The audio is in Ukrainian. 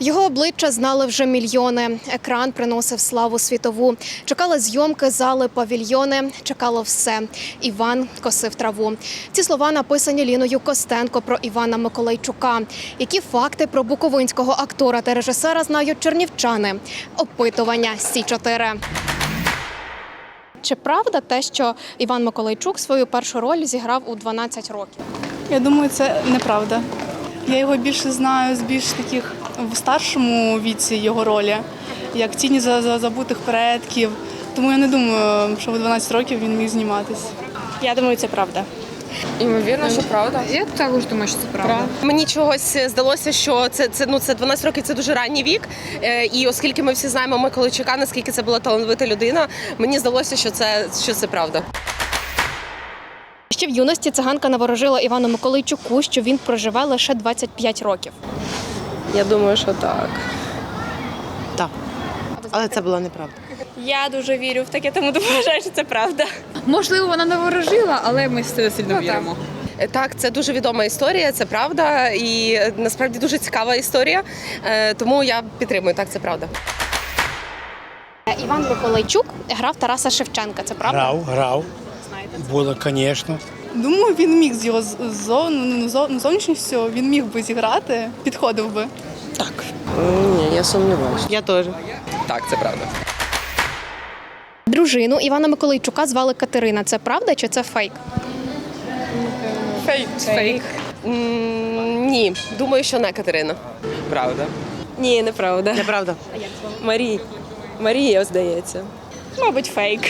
Його обличчя знали вже мільйони. Екран приносив славу світову. Чекали зйомки, зали, павільйони. Чекало все. Іван косив траву. Ці слова написані Ліною Костенко про Івана Миколайчука. Які факти про буковинського актора та режисера знають чернівчани? Опитування Сі 4 Чи правда те, що Іван Миколайчук свою першу роль зіграв у 12 років? Я думаю, це неправда. Я його більше знаю з більш таких в старшому віці його ролі, як тіні за, за забутих предків. Тому я не думаю, що в 12 років він міг зніматись. Я думаю, це правда. Ймовірно, що правда. Я також думаю, що це правда. Мені чогось здалося, що це, це ну це 12 років. Це дуже ранній вік. Е, і оскільки ми всі знаємо Миколайчука, наскільки це була талановита людина, мені здалося, що це що це правда. Ще в юності циганка наворожила Івану Миколайчуку, що він проживе лише 25 років. Я думаю, що так. Так. Але це була неправда. Я дуже вірю в таке, тому вважаю, що це правда. Можливо, вона не ворожила, але ми все сильно віримо. Е, Так, це дуже відома історія, це правда, і е, насправді дуже цікава історія. Е, тому я підтримую. Так, це правда. Іван Миколайчук грав Тараса Шевченка. Це правда? Грав, грав. Було, звісно. Думаю, він міг з його з- ну, ну, зовнішністю, він міг би зіграти, підходив би. Так. Ні, я сумніваюся. Я теж. Так, це правда. Дружину Івана Миколайчука звали Катерина. Це правда чи це фейк? Фейк. Фейк. М, Ні, думаю, що не Катерина. Правда. Ні, неправда. Неправда. Марія. Марія, здається. Мабуть, фейк.